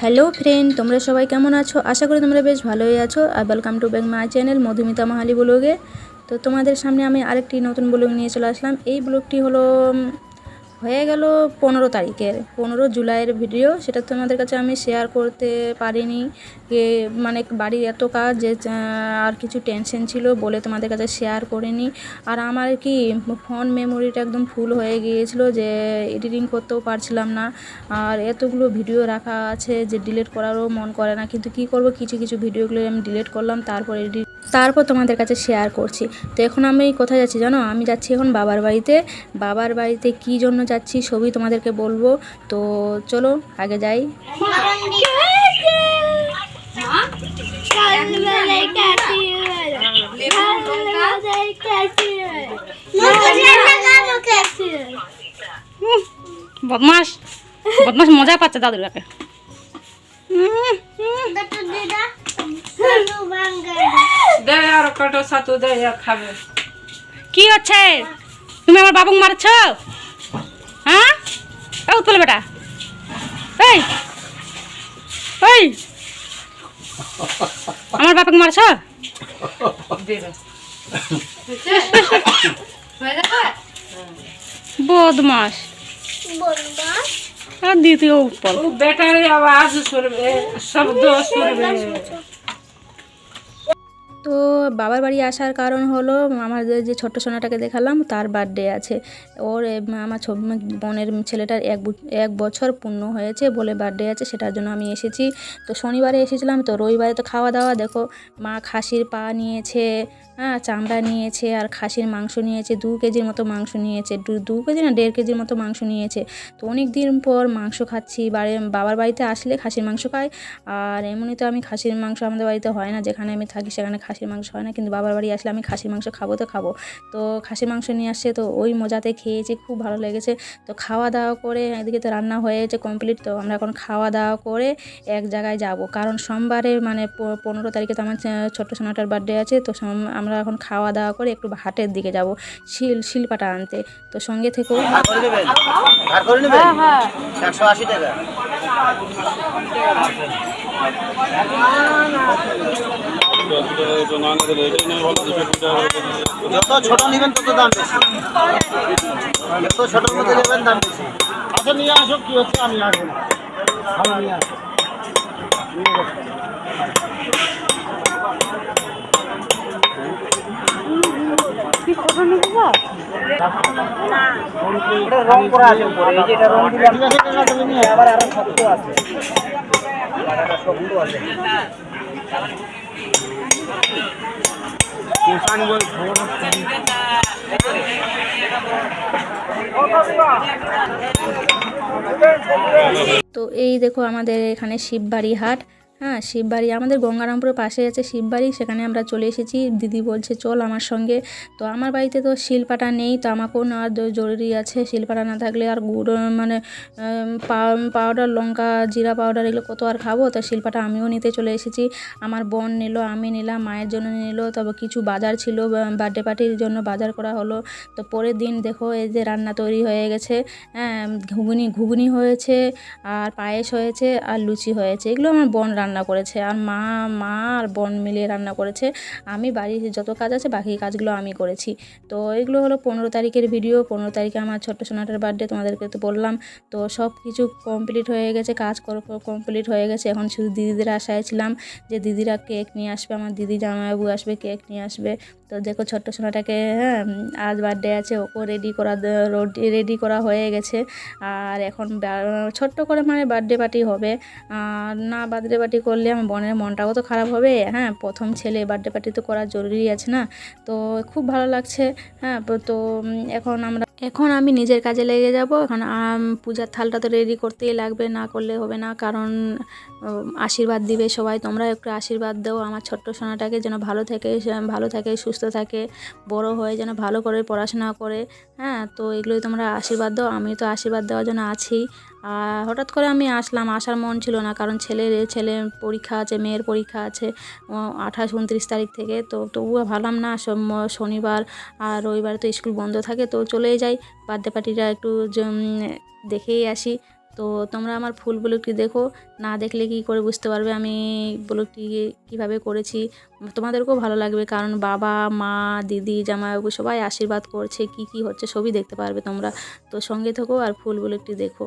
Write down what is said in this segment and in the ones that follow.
Hello friend, তোমরা সবাই কেমন আছো? আশা করি তোমরা বেশ ভালোই আছো। আর welcome to back my channel Madhumita Mahali ব্লগে। তো তোমাদের সামনে আমি আরেকটি নতুন ব্লগ নিয়ে চলে আসলাম। এই ব্লগটি হলো হয়ে গেল পনেরো তারিখের, পনেরো জুলাইয়ের ভিডিও সেটা তোমাদের কাছে আমি শেয়ার করতে পারিনি মানে বাড়ির এত কাজ যে আর কিছু টেনশন ছিল বলে তোমাদের কাছে শেয়ার করিনি। আর আমার কি ফোন মেমোরিটা একদম ফুল হয়ে গিয়েছিল যে এডিটিং করতেও পারছিলাম না। আর এতগুলো ভিডিও রাখা আছে যে ডিলিট করারও মন করে না। কিন্তু কি করব? কিছু কিছু ভিডিওগুলো আমি ডিলিট করলাম, তারপর এডিট তারপর তোমাদের কাছে শেয়ার করছি। তো এখন আমি কোথায় যাচ্ছি জানো? আমি যাচ্ছি এখন বাবার বাড়িতে। বাবার বাড়িতে কি জন্য যাচ্ছি সবই তোমাদেরকে বলব। তো চলো আগে যাই। বদমাস বদমাস মজা পাচ্ছে দাদুর কাছে। দে কি হচ্ছে? তুমি আমার বাবুক মারছ? হ্যাঁ? উৎপল বেটা। এই! এই! আমার বাপকে মারছ? বদমাস আর দ্বিতীয় উৎপল। ও বেটারে আওয়াজ শুনবে শব্দ শুনবে। তো বাবার বাড়ি আসার কারণ হলো আমার যে- ছোট্ট সোনাটাকে দেখালাম, তার বার্থডে আছে। ওর আমার বোনের ছেলেটার এক এক বছর পূর্ণ হয়েছে বলে বার্থডে আছে, সেটার জন্য আমি এসেছি। তো শনিবারে এসেছিলাম, তো রবিবারে তো খাওয়া দাওয়া, দেখো, মা খাসির পা নিয়েছে চামড়া নিয়েছে আর খাসির মাংস নিয়েছে, দু কেজির মতো মাংস নিয়েছে, দু কেজি না দেড় কেজির মতো মাংস নিয়েছে। তো অনেক দিন পর মাংস খাচ্ছি, বাড়ি, বাবার বাড়িতে আসলে খাসির মাংস খাই। আর এমনি তো আমি খাসির মাংস আমাদের বাড়িতে হয় না, যেখানে আমি থাকি সেখানে খাসির মাংস হয় না, কিন্তু বাবার বাড়ি আসলে আমি খাসির মাংস খাব তো খাব। তো খাসির মাংস নিয়ে আসছে, তো ওই মজাতে খেয়েছি, খুব ভালো লেগেছে। তো খাওয়া দাওয়া করে এদিকে তো রান্না হয়েছে কমপ্লিট তো আমরা এখন খাওয়া দাওয়া করে এক জায়গায় যাব। কারণ সোমবারে মানে পনেরো তারিখে তো আমার ছোট্ট সোনাটার বার্থডে আছে, তো সোম- আমরা এখন খাওয়া দাওয়া করে একটু হাটের দিকে যাব শিল শিলপাটা আনতে। তো সঙ্গে থেকেও ভাগ করে নেবেন? ভাগ করে নেবেন? একশো আশি টাকা। যত ছোট নেবেন তত দাম বেশি। যত ছোটোর মধ্যে নেবেন দাম বেশি। আচ্ছা নিয়ে আসো কি হচ্ছে? আমি আসব না। ভালো নিয়ে আসো এটা রং করা আছে উপরে এই যে এটা রং দিলে ঠিক আছে টাকা তুমি নিয়ে আবার আরও শক্ত আছে। লাগাটা শক্ত আছে। কিষান বল তো এই দেখো আমাদের এখানে শিববাড়ি হাট। হ্যাঁ শিববাড়ি। আমাদের গঙ্গারামপুরের পাশে আছে শিববাড়ি, সেখানে আমরা চলে এসেছি। দিদি বলছে, চল আমার সঙ্গে। তো আমার বাড়িতে তো শিলপাটা নেই, তো আমাকেও নেওয়ার জরুরি আছে। শিলপাটা না থাকলে আর গুঁড়ো মানে পাউডার, লঙ্কা, জিরা পাউডার এগুলো কত আর খাব? তো শিলপাটা আমিও নিতে চলে এসেছি। আমার বোন নিল, আমি নিলাম, মায়ের জন্য নিল। তবে কিছু বাজার ছিল বার্থডে পার্টির জন্য বাজার করা হলো। তো পরের দিন দেখো, এই যে রান্না তৈরি হয়ে গেছে। হ্যাঁ ঘুগনি ঘুগনি হয়েছে, আর পায়েস হয়েছে, আর লুচি হয়েছে। এগুলো আমার বোন রান্না করেছে। আর মা মা আর বোন মিলিয়ে রান্না করেছে। আমি বাড়ির যত কাজ আছে বাকি কাজগুলো আমি করেছি। তো এগুলো হলো পনেরো তারিখের ভিডিও পনেরো তারিখে আমার ছোট্ট সোনাটার বার্থডে তোমাদেরকে তো বললাম। তো সব কিছু কমপ্লিট হয়ে গেছে, কাজ কমপ্লিট হয়ে গেছে। এখন শুধু দিদিদের আশায় ছিলাম যে দিদিরা কেক নিয়ে আসবে, আমার দিদি জামাইবাবু আসবে কেক নিয়ে আসবে। তো দেখো ছোট্ট সোনাটাকে হ্যাঁ আজ বার্থডে আছে, ওকেও রেডি করা রেডি করা হয়ে গেছে। আর এখন ছোট্ট করে মানে বার্থডে পার্টি হবে। আর না বার্থডে পার্টি করলে আমার বোনের মনটাও তো খারাপ হবে? হ্যাঁ প্রথম ছেলে বার্থডে পার্টি তো করা জরুরি আছে না? তো খুব ভালো লাগছে হ্যাঁ তো এখন আমরা, এখন আমি নিজের কাজে লেগে যাব। এখন পূজার থালটা তো রেডি করতেই লাগবে, না করলে হবে না। কারণ আশীর্বাদ দিবে সবাই তোমরা একটু আশীর্বাদ দাও। আমার ছোট্ট সোনাটাকে যেন ভালো থাকে ভালো থাকে, সুস্থ থাকে, বড় হয়ে যেন ভালো করে পড়াশোনা করে। হ্যাঁ তো এগুলোই তোমরা আশীর্বাদ দাও আমি তো আশীর্বাদ দেওয়ার জন্য আছি। হঠাৎ করে আমি আসলাম, আসার মন ছিল না কারণ ছেলের, ছেলে পরীক্ষা আছে, মেয়ের পরীক্ষা আছে আঠাশ, উনত্রিশ তারিখ থেকে। তো তবুও ভাবলাম না শনিবার আর রবিবার তো স্কুল বন্ধ থাকে, তো চলেই যাই। বার্থডে পার্টিটা একটু দেখেই আসি। তো তোমরা আমার ফুল ব্লগটি দেখো, না দেখলে কি করে বুঝতে পারবে আমি ব্লগটি কীভাবে করেছি? তোমাদেরকেও ভালো লাগবে কারণ বাবা, মা, দিদি, জামাইবাবু সবাই আশীর্বাদ করছে, কি কি হচ্ছে সবই দেখতে পারবে তোমরা। তো সঙ্গে থেকো আর ফুল ব্লগটি দেখো।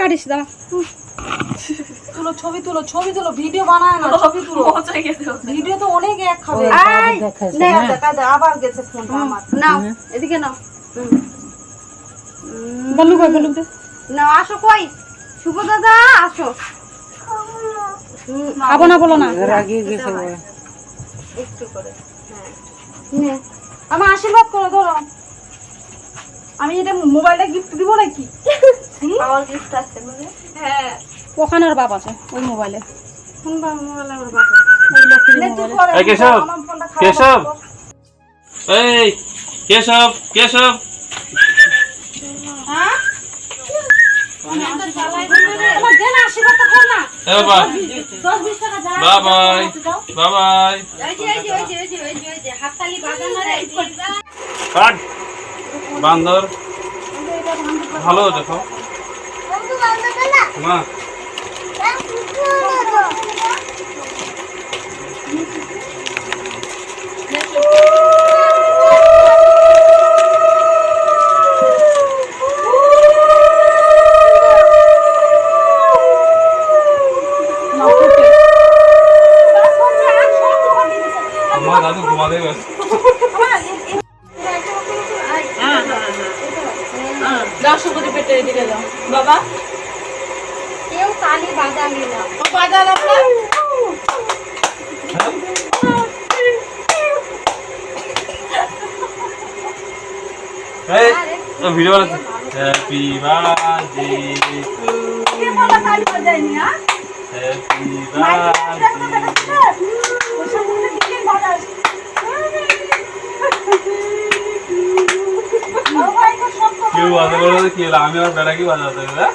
কাটিস দাঁড়া। তুলো ছবি তুলো ছবি তুলো ভিডিও বানায় না ছবি তুলো। ভিডিও তো অনেক এক খাবে। আবার গেছে ফোনটা আমার। নাও এদিকে নাও। বলু কই বলু দে। আসো কই? শুভ দাদা আসো। খাব না বলো না। একটু করে হ্যাঁ। আমার আশীর্বাদ করো ধরো। আমি এটা মোবাইলে গিফট দিব নাকি? গিফট আছে হ্যাঁ। ওখানে ওর বাপ আছে ওই মোবাইলে কোন বা মোবাইল আমার বাবা এই কেশব কেশব। এই কেশব কেশব। আমার দেন আশীর্বাদটা কর না। এ বাবা। বাবাই বাবাই। এই কাট বান্দর। ভালো দেখো। মা। মা দাদু ঘুমাতে এদিকে দাও বাবা কেউ তালি বাজাবে না ও বাজার আপনার এই ভিডিও বানাচ্ছে হ্যাপি বার্থডে টু তালি বাজায়নি হ্যাঁ হ্যাপি বার্থডে কেউ বাজে বলে কি হলো আমি আমার বেড়া কি বাজাতে হবে হ্যাঁ?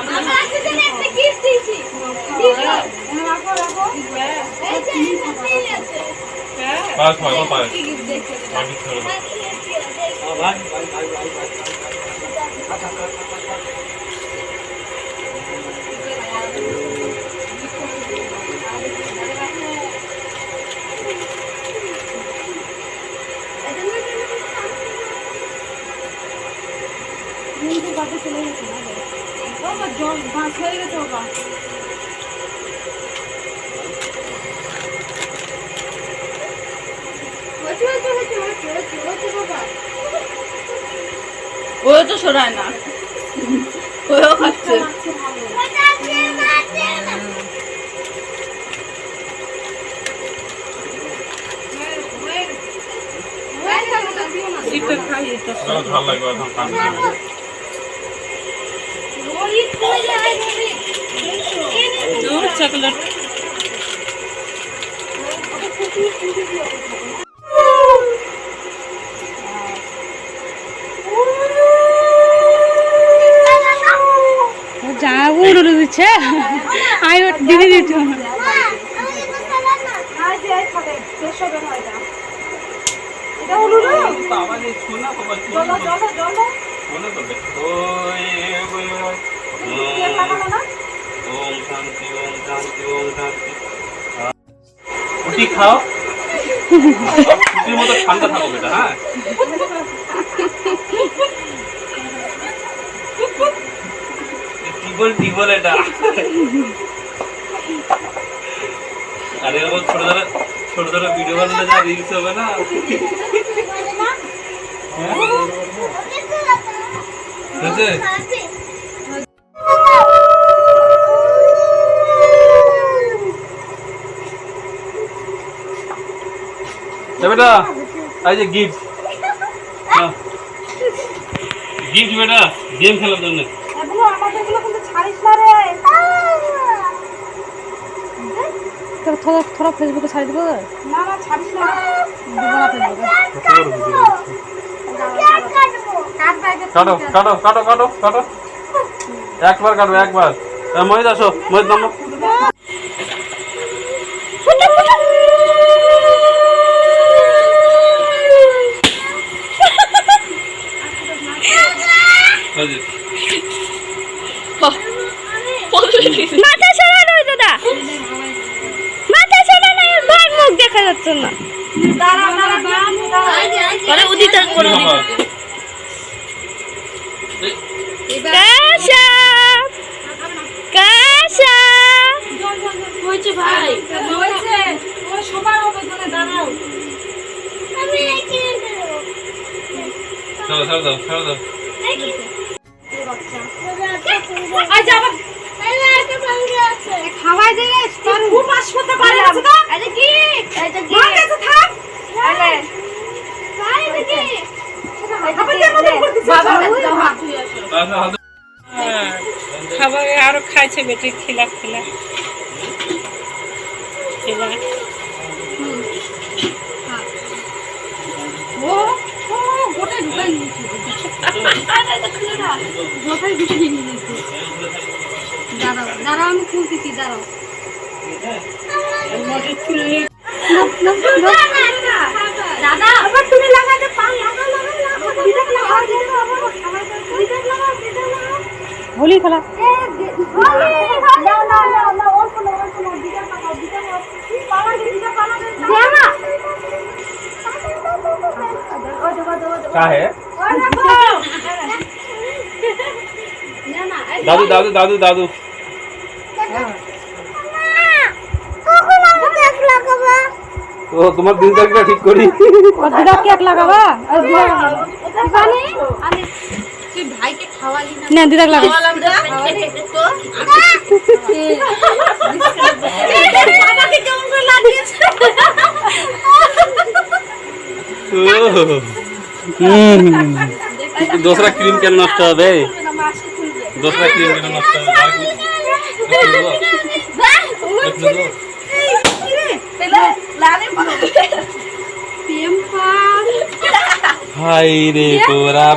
আমরা আজকে জন্য ও তো সরায় না ওও খাচ্ছে একটু খাই লাগবে হবে। দূর চকলেট শান্তি ওম শান্তি রুটি খাও মতো ঠান্ডা থাকো বেটা হ্যাঁ টিবল টিবল এটা? আরে এরকম ছোট ছোট ছোট ছোট ভিডিও বানালে যা রিলস হবে না? হ্যাঁ? বেটা এই যে গিফট গিফট বেটা গেম খেলার জন্য এগুলো আমাদেরগুলো কিন্তু ছাড়িস না রে থোড়া থোড়া ফেসবুকে ছাড়ি দিব? না না ছাড়িস না। কাটো কাটো কাটো কাটো কাটো। একবার কাটো একবার। মহিদ আসো মহিদ নামো এই যে, মাথা সরানো দাদা মাথা সরানো ভাই মুখ দেখা যাচ্ছে না দাঁড়া দাঁড়া দাঁড়া মানে উদিত করে বাবা, কাশা কাশা হয়েছে ভাই হয়েছে ওই সবার হবে তুমি দাঁড়াও ছাড়ো ছাড়ো দাও দাও। খাওয়াই দে খুব মাস পারে আছে এটা কি এটা কি থাক এটা কি আবার কেন করতেছিস বাবা আচ্ছা হাতে খাবার আরও খাইছে বেটে খেলা খেলা। খেলা। ও ও গোটা ঢুকাই নিয়েছে। গোটাই ঢুকিয়ে নিয়েছে দাঁড়াও দাঁড়াও আমি খুলতেছি দাঁড়াও দাদা আবার তুমি লাগাতে পার লাগাও লাগাও লাগাও বিদাক লাগাও বিদাক লাগাও বিদাক লাগাও বিদাক লাগাও হোলি খেলা এ হোলি নাও নাও নাও নাও অল্প নাও অল্প নাও বিদাক লাগাও বিদাক লাগাও পালাবে বিদাক পালাবে দে না ও দেখো দেখো দেখো क्या है দাদু দাদু দাদু দাদু। ও তোমার দিন তারিখটা ঠিক করি। দিদার কেক লাগাবা না দিদার লাগাবো কেমন করে লাগিয়েছে দোসরা ক্রিম কেন নষ্ট হবে? দোসরা ক্রিম কেন নষ্ট হবে? হাই রে তোরা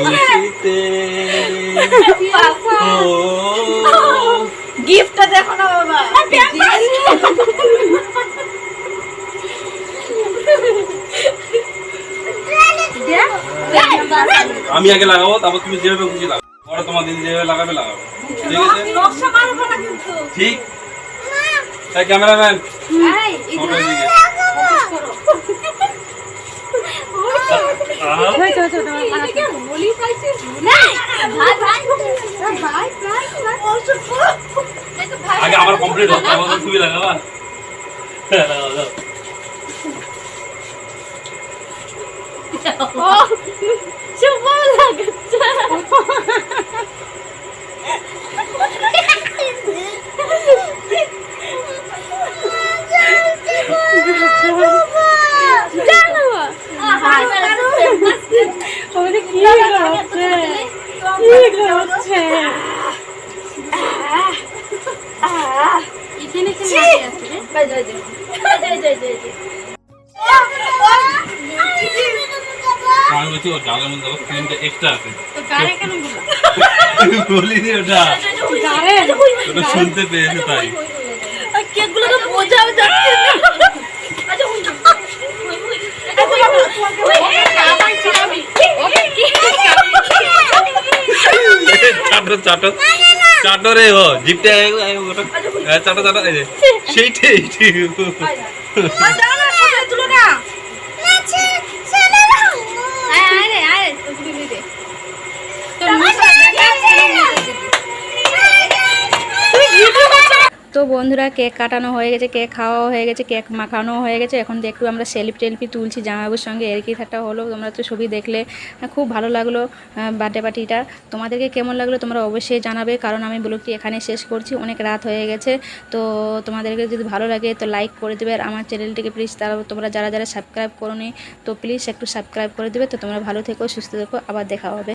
খুশিতে। গিফট দেখো না বাবা। আমি আগে লাগাবো, তারপর তুমি যেভাবে খুশি লাগাবো পরে তোমার দিদি যেভাবে লাগাবে লাগাবো ঠিক আছে? ঠিক? তাই ক্যামেরাম্যান আগে আমার কমপ্লিট তারপর তো তুমি লাগাবা। হ্যাঁ, লাগাও, লাগাও। লাগছে জানো ভাই ওটা কি হচ্ছে কি হচ্ছে এখানে কি আছে রে bye bye bye bye bye আমি বলছি ও ডালের মধ্যে ক্রিমটা এক্সট্রা আছে বলিনি ওটা। ওটা শুনতে পেয়েছে তাই। কেকগুলো তো বোঝাও যাচ্ছে না। আচ্ছা চাটো চাটো। চাটো রে ও জিপটা এ- এ- ওটা এ, চাটো চাটো সেইটাই। বন্ধুরা কেক কাটানো হয়ে গেছে, কেক খাওয়া হয়ে গেছে, কেক মাখানো হয়ে গেছে। এখন একটু আমরা সেলফি টেলফি তুলছি জামাইবাবুর সঙ্গে, এর কি একটা হলো তোমরা তো ছবি দেখলে। খুব ভালো লাগল বার্থডে পার্টিটা তোমাদেরকে কেমন লাগল তোমরা অবশ্যই জানাবে, কারণ আমি ব্লগটি এখানে শেষ করছি, অনেক রাত হয়ে গেছে। তো তোমাদেরকে যদি ভালো লাগে তো লাইক করে দেবে, আর আমার চ্যানেলটিকে প্লিজ তারা তোমরা যারা যারা সাবস্ক্রাইব করো তো প্লিজ একটু সাবস্ক্রাইব করে দেবে। তো তোমরা ভালো থেকো, সুস্থ থেকো, আবার দেখা হবে।